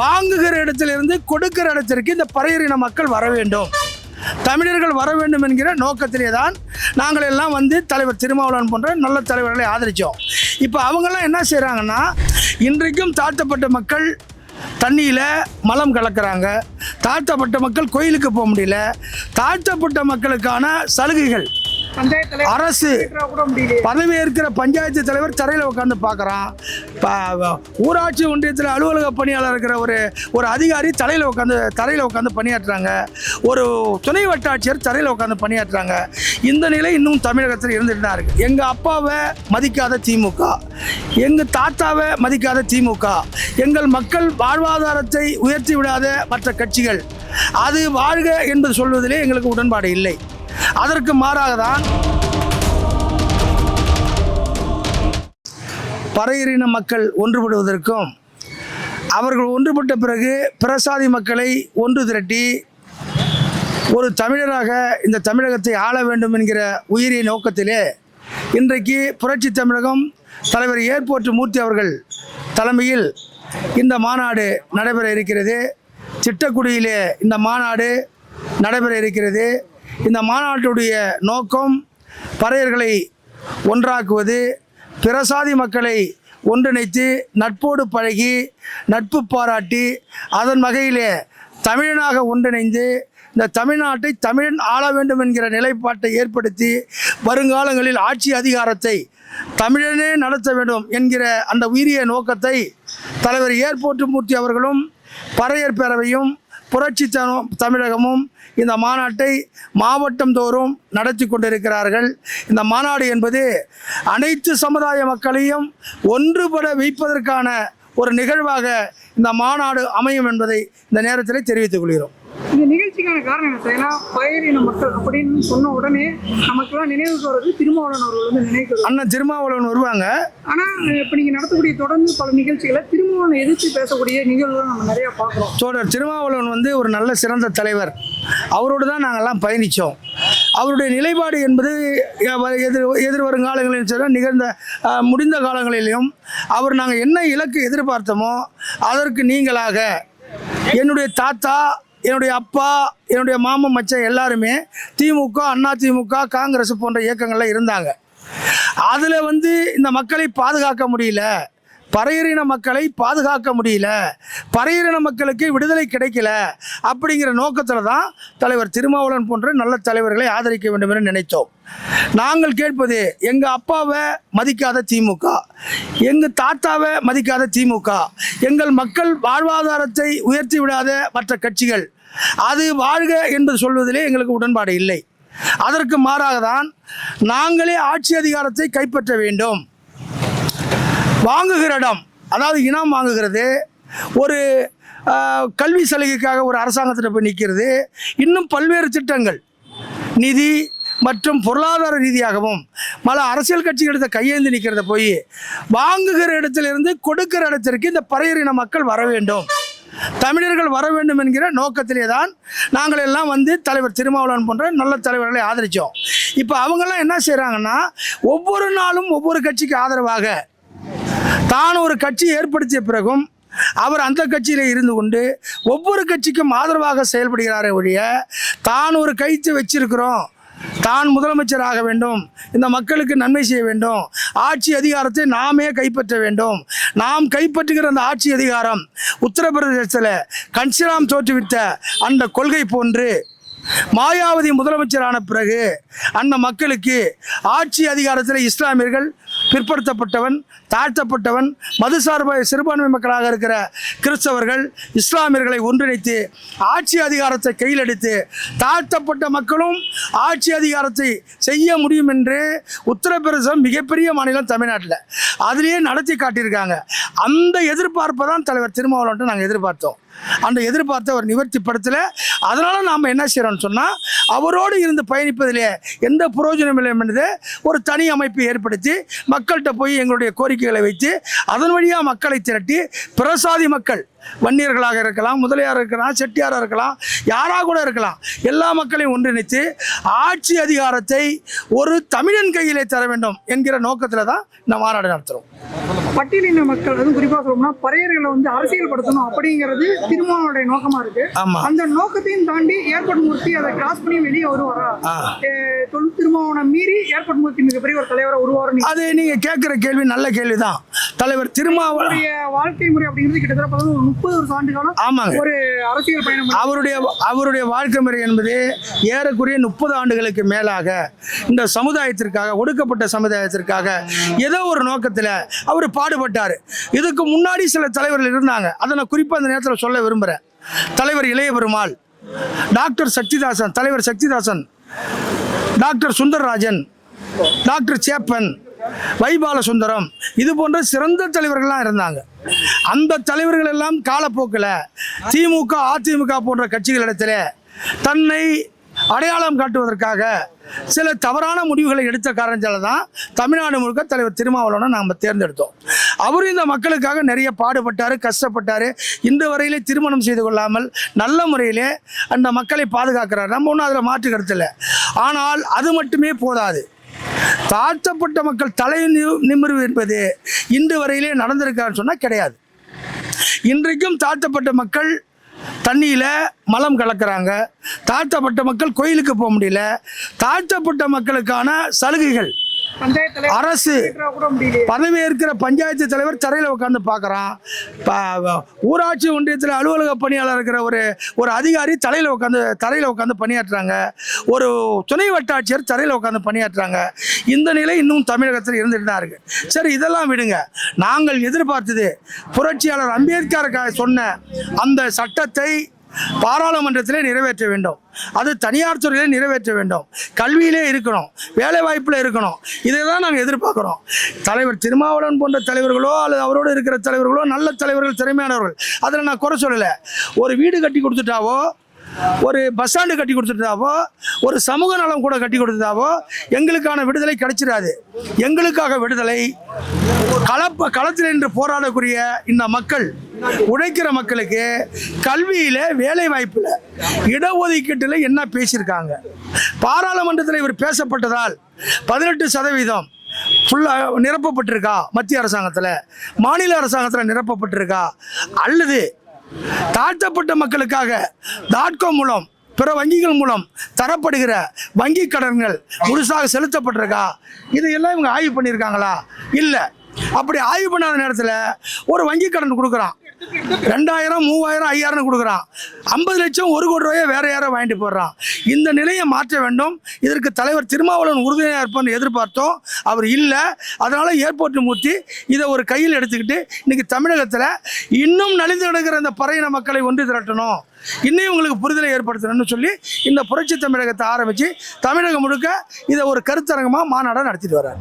வாங்குகிற இடத்திலிருந்து கொடுக்கிற இடத்திற்கு இந்த பறையறின மக்கள் வர வேண்டும். தமிழர்கள் வர வேண்டும் என்கிற நோக்கத்திலே தான் நாங்கள் எல்லாம் வந்து தலைவர் திருமாவளவன் போன்ற நல்ல தலைவர்களை ஆதரித்தோம் இப்போ அவங்கெல்லாம் என்ன செய்கிறாங்கன்னா இன்றைக்கும் தாழ்த்தப்பட்ட மக்கள் தண்ணியில் மலம் கலக்கிறாங்க. தாழ்த்தப்பட்ட மக்கள் கோயிலுக்கு போக முடியல. தாழ்த்தப்பட்ட மக்களுக்கான சலுகைகள் அரசு பதவி இருக்கிற பஞ்சாயத்து தலைவர் தரையில் உட்காந்து பார்க்குறான் ஊராட்சி ஒன்றியத்தில் அலுவலக பணியாளர் இருக்கிற ஒரு ஒரு அதிகாரி தலையில் உட்காந்து தரையில் உட்காந்து பணியாற்றுறாங்க. ஒரு துணை வட்டாட்சியர் தரையில் உட்காந்து பணியாற்றுறாங்க. இந்த நிலை இன்னும் தமிழகத்தில் இருந்துட்டு தான் இருக்குது எங்கள் அப்பாவை மதிக்காத திமுக. எங்கள் தாத்தாவை மதிக்காத திமுக. எங்கள் மக்கள் வாழ்வாதாரத்தை உயர்த்தி விடாத மற்ற கட்சிகள். அது வாழ்க என்பது சொல்வதிலே எங்களுக்கு உடன்பாடு இல்லை. அதற்கு மாறாக தான் பறையறின மக்கள் ஒன்றுபடுவதற்கும் அவர்கள் ஒன்றுபட்ட பிறகு பிரசாதி மக்களை ஒன்று திரட்டி ஒரு தமிழராக இந்த தமிழகத்தை ஆள வேண்டும் என்கிற உயிரிய நோக்கத்திலே இன்றைக்கு புரட்சி தமிழகம் தலைவர் ஏர்போர்ட் மூர்த்தி அவர்கள் தலைமையில் இந்த மாநாடு நடைபெற இருக்கிறது. திட்டக்குடியிலே இந்த மாநாடு நடைபெற இருக்கிறது. இந்த மாநாட்டுடைய நோக்கம் பறையர்களை ஒன்றாக்குவது பிரசாதி மக்களை ஒன்றிணைத்து நட்போடு பழகி நட்பு பாராட்டி அதன் வகையிலே தமிழனாக ஒன்றிணைந்து இந்த தமிழ்நாட்டை தமிழன் ஆள வேண்டும் என்கிற நிலைப்பாட்டை ஏற்படுத்தி வருங்காலங்களில் ஆட்சி அதிகாரத்தை தமிழனே நடத்த வேண்டும் என்கிற அந்த உயரிய நோக்கத்தை தலைவர் ஏர்போர்ட் மூர்த்தி அவர்களும் பறையர் பேரவையும் புரட்சி தமிழகமும் இந்த மாநாட்டை மாவட்டம் தோறும் நடத்தி கொண்டிருக்கிறார்கள். இந்த மாநாடு என்பது அனைத்து சமுதாய மக்களையும் ஒன்றுபட வைப்பதற்கான ஒரு நிகழ்வாக இந்த மாநாடு அமையும் என்பதை இந்த நேரத்தில் தெரிவித்துக் கொள்கிறோம். இந்த நிகழ்ச்சிக்கான காரணம் என்ன சார் ஏன்னா பயிரின மக்கள் அப்படின்னு சொன்ன உடனே நமக்கெல்லாம் நினைவுக்கு வர்றது திருமாவளவன் அவர்கள் வந்து நினைவுக்கு வருவாங்க. அண்ணன் திருமாவளவன் வருவாங்க. ஆனா இப்போ நீங்க நடத்தக்கூடிய தொடர்ந்து பல நிகழ்ச்சிகளை திருமாவளவனை எதிர்த்து பேசக்கூடிய நிகழ்வுகள் நம்ம நிறைய பார்க்குறோம். தோழர் திருமாவளவன் வந்து ஒரு நல்ல சிறந்த தலைவர். அவரோடு தான் நாங்கள்லாம் பயணித்தோம் அவருடைய நிலைப்பாடு என்பது எ- எதிர் எதிர் வருங்காலங்களிலும் சரி நிகழ்ந்த அஹ், முடிந்த காலங்களிலும் அவர் நாங்கள் என்ன இலக்கு எதிர்பார்த்தோமோ அதற்கு நீங்களாக என்னுடைய தாத்தா என்னுடைய அப்பா என்னுடைய மாமன் மச்சன் எல்லாருமே திமுக அண்ணா திமுக காங்கிரஸ் போன்ற இயக்கங்களில் இருந்தாங்க. அதில் வந்து இந்த மக்களை பாதுகாக்க முடியல. பறையறின மக்களை பாதுகாக்க முடியல. பறையறின மக்களுக்கு விடுதலை கிடைக்கல அப்படிங்கிற நோக்கத்தில் தான் தலைவர் திருமாவளவன் போன்ற நல்ல தலைவர்களை ஆதரிக்க வேண்டும் என்று நினைத்தோம். நாங்கள் கேட்பது எங்கள் அப்பாவை மதிக்காத திமுக எங்கள் தாத்தாவை மதிக்காத திமுக எங்கள் மக்கள் வாழ்வாதாரத்தை உயர்த்தி விடாத மற்ற கட்சிகள் அது வாழ்க என்று சொல்வதிலே எங்களுக்கு உடன்பாடு இல்லை. அதற்கு மாறாக தான் நாங்களே ஆட்சி அதிகாரத்தை கைப்பற்ற வேண்டும். வாங்குகிற இடம் அதாவது இனம் வாங்குகிறது ஒரு கல்வி சலுகைக்காக ஒரு அரசாங்கத்தில் போய் நிற்கிறது இன்னும் பல்வேறு திட்டங்கள் நிதி மற்றும் பொருளாதார ரீதியாகவும் பல அரசியல் கட்சிகள் எடுத்த கையேந்து நிற்கிறத போய் வாங்குகிற இடத்திலிருந்து கொடுக்கிற இடத்திற்கு இந்த பறையறின மக்கள் வர வேண்டும். தமிழர்கள் வர வேண்டும் என்கிற நோக்கத்திலே தான் நாங்கள் எல்லாம் வந்து தலைவர் திருமாவளவன் போன்ற நல்ல தலைவர்களை ஆதரித்தோம் இப்போ அவங்கெல்லாம் என்ன செய்கிறாங்கன்னா ஒவ்வொரு நாளும் ஒவ்வொரு கட்சிக்கு ஆதரவாக தான் ஒரு கட்சி ஏற்படுத்திய பிறகும் அவர் அந்த கட்சியில் இருந்து கொண்டு ஒவ்வொரு கட்சிக்கும் ஆதரவாக செயல்படுகிறாரே ஒழிய தான் ஒரு கைத்து வச்சிருக்கிறோம். தான் முதலமைச்சர் ஆக வேண்டும். இந்த மக்களுக்கு நன்மை செய்ய வேண்டும். ஆட்சி அதிகாரத்தை நாமே கைப்பற்ற வேண்டும். நாம் கைப்பற்றுகிற அந்த ஆட்சி அதிகாரம் உத்தரப்பிரதேசத்தில் கன்சிராம் தோற்றுவித்த அந்த கொள்கை போன்று மாயாவதி முதலமைச்சரான பிறகு அந்த மக்களுக்கு ஆட்சி அதிகாரத்தில் இஸ்லாமியர்கள் பிற்படுத்தப்பட்டவன் தாழ்த்தப்பட்டவன் மதுசார்ப சிறுபான்மை மக்களாக இருக்கிற கிறிஸ்தவர்கள் இஸ்லாமியர்களை ஒன்றிணைத்து ஆட்சி அதிகாரத்தை கையில் எடுத்து தாழ்த்தப்பட்ட மக்களும் ஆட்சி அதிகாரத்தை செய்ய முடியும் என்று உத்தரப்பிரதேசம் மிகப்பெரிய மாநிலம் தமிழ்நாட்டில் அதிலேயே நடத்தி காட்டியிருக்காங்க. அந்த எதிர்பார்ப்பை தான் தலைவர் திருமாவளவன்ட்டு நாங்கள் எதிர்பார்த்தோம். அந்த எதிர்பார்த்த ஒரு நிவர்த்தி படத்தில் அதனால் நாம் என்ன செய்கிறோம்னு சொன்னால் அவரோடு இருந்து பயணிப்பதிலே எந்த பிரயோஜனம் இல்லை என்பது ஒரு தனி அமைப்பை ஏற்படுத்தி மக்கள்கிட்ட போய் எங்களுடைய கோரிக்கைகளை வைத்து அதன் வழியாக மக்களை திரட்டி பிரசாதி மக்கள் வன்னியர்களாக இருக்கலாம் முதலியார் இருக்கலாம் செட்டியாராக இருக்கலாம் யாராக கூட இருக்கலாம் எல்லா மக்களையும் ஒன்றிணைத்து ஆட்சி அதிகாரத்தை ஒரு தமிழன் கையிலே தர வேண்டும் என்கிற நோக்கத்தில் தான் இந்த மாநாடு நடத்துகிறோம் பட்டியலின மக்கள் அதுவும் குறிப்பா சொல்லணும்னா பறையர்களை வந்து அரசியல்படுத்தணும் அப்படிங்கிறது திருமாவளுடைய நோக்கமா இருக்கு. அந்த நோக்கத்தையும் தாண்டி ஏர்போர்ட் மூர்த்தி அதை கிராஸ் பண்ணி வெளியே வருவாரா? தொல் திருமாவளவனை மீறி ஏர்போர்ட் மூர்த்தி மிகப்பெரிய ஒரு தலைவரை உருவாரு அது நீங்க கேட்குற கேள்வி நல்ல கேள்விதான். தலைவர் திருமாவளவன் வாழ்க்கை முறை அப்படிங்கிறது கிட்டத்தட்ட முப்பது ஒரு ஆண்டு காலம் ஆமாங்க. ஒரு அரசியல் பயணம் அவருடைய அவருடைய வாழ்க்கை முறை என்பது ஏறக்குறைய முப்பது ஆண்டுகளுக்கு மேலாக இந்த சமுதாயத்திற்காக ஒடுக்கப்பட்ட சமுதாயத்திற்காக ஏதோ ஒரு நோக்கத்தில் அவர் பாடுபட்டார். இதுக்கு முன்னாடி சில தலைவர்கள் இருந்தாங்க. அதை நான் குறிப்பாக அந்த நேரத்தில் சொல்ல விரும்புகிறேன் தலைவர் இளைய பெருமாள் டாக்டர் சக்திதாசன் தலைவர் சக்திதாசன் டாக்டர் சுந்தரராஜன் டாக்டர் சேப்பன் வைபால சுந்தரம் இது போன்ற சிறந்த தலைவர்கள்லாம் இருந்தாங்க. அந்த தலைவர்கள் எல்லாம் காலப்போக்கில் திமுக அதிமுக போன்ற கட்சிகளிடத்தில் தன்னை அடையாளம் காட்டுவதற்காக சில தவறான முடிவுகளை எடுத்த காரணத்தால் தான் தமிழ்நாடு முழுக்க தலைவர் திருமாவளவனை நாம் தேர்ந்தெடுத்தோம். அவரும் இந்த மக்களுக்காக நிறைய பாடுபட்டார் கஷ்டப்பட்டார். இந்த வரையிலே திருமணம் செய்து கொள்ளாமல் நல்ல முறையிலே அந்த மக்களை பாதுகாக்கிறார். நம்ம ஒன்றும் அதில் மாற்று கருத்தில் ஆனால் அது மட்டுமே போதாது. தாழ்த்தப்பட்ட மக்கள் தலை நி- நிமிர்வு என்பது இன்று வரையிலே நடந்திருக்கான்னு சொன்னால் கிடையாது. இன்றைக்கும் தாழ்த்தப்பட்ட மக்கள் தண்ணியில் மலம் கலக்கிறாங்க. தாழ்த்தப்பட்ட மக்கள் கோயிலுக்கு போக முடியல. தாழ்த்தப்பட்ட மக்களுக்கான சலுகைகள் அரசு பதவி இருக்கிற பஞ்சாயத்து தலைவர் தரையில் உட்காந்து பார்க்குறான் ஊராட்சி ஒன்றியத்தில் அலுவலக பணியாளர் இருக்கிற ஒரு ஒரு அதிகாரி தலையில் உட்காந்து தரையில் உட்காந்து பணியாற்றுறாங்க. ஒரு துணை வட்டாட்சியர் தரையில் உட்காந்து பணியாற்றுறாங்க. இந்த நிலை இன்னும் தமிழகத்தில் இருந்துட்டு தான் இருக்கு. சரி இதெல்லாம் விடுங்க. நாங்கள் எதிர்பார்த்தது புரட்சியாளர் அம்பேத்கர் சொன்ன அந்த சட்டத்தை பாராளுமன்றத்திலே நிறைவேற்ற வேண்டும். அது தனியார் துறையிலே நிறைவேற்ற வேண்டும். கல்வியிலே இருக்கணும். வேலை வாய்ப்பில் இருக்கணும். இதை தான் நாங்கள் எதிர்பார்க்குறோம். தலைவர் திருமாவளவன் போன்ற தலைவர்களோ அல்லது அவரோடு இருக்கிற தலைவர்களோ நல்ல தலைவர்கள் திறமையானவர்கள். அதில் நான் குறை சொல்லலை. ஒரு வீடு கட்டி கொடுத்துட்டாவோ ஒரு பஸ் ஸ்டாண்டு கட்டி கொடுத்துருந்தாவோ ஒரு சமூக நலம் கூட கட்டி கொடுத்துருந்தாவோ எங்களுக்கான விடுதலை கிடைச்சிடாது எங்களுக்காக விடுதலை. களப்ப களத்தில் நின்று போராடக்கூடிய இந்த மக்கள் உழைக்கிற மக்களுக்கு கல்வியில் வேலை வாய்ப்பில் இடஒதுக்கீட்டில் என்ன பேசியிருக்காங்க? பாராளுமன்றத்தில் இவர் பேசப்பட்டதால் பதினெட்டு சதவீதம் ஃபுல்லாக நிரப்பப்பட்டிருக்கா மத்திய அரசாங்கத்தில்? மாநில அரசாங்கத்தில் நிரப்பப்பட்டிருக்கா? அல்லது தாழ்த்தப்பட்ட மக்களுக்காக தாட்கோ மூலம் பிற வங்கிகள் மூலம் தரப்படுகிற வங்கி கடன்கள் முழுசாக செலுத்தப்பட்டிருக்கா? இதையெல்லாம் இவங்க ஆய்வு பண்ணியிருக்காங்களா? இல்லை. அப்படி ஆய்வு பண்ணாத நேரத்தில் ஒரு வங்கி கடன் கொடுக்குறான். ரெண்டாயிரம் மூவாயிரம் ஐயாயிரம் கொடுக்குறான். ஐம்பது லட்சம் ஒரு கோடி ரூபாயை வேற யாரோ வாங்கிட்டு போடுறான் இந்த நிலையை மாற்ற வேண்டும். இதற்கு தலைவர் திருமாவளவன் உறுதுணையாக இருப்பான்னு எதிர்பார்த்தோம். அவர் இல்லை. அதனால் ஏர்போர்ட் மூர்த்தி இதை ஒரு கையில் எடுத்துக்கிட்டு இன்னைக்கு தமிழகத்தில் இன்னும் நலிந்து கிடக்கிற இந்த பறையின மக்களை ஒன்று திரட்டணும். இன்னும் உங்களுக்கு புரிதலை ஏற்படுத்தணும்னு சொல்லி இந்த புரட்சி தமிழகத்தை ஆரம்பித்து தமிழகம் முழுக்க இதை ஒரு கருத்தரங்கமாக மாநாடாக நடத்திட்டு வர்றார்.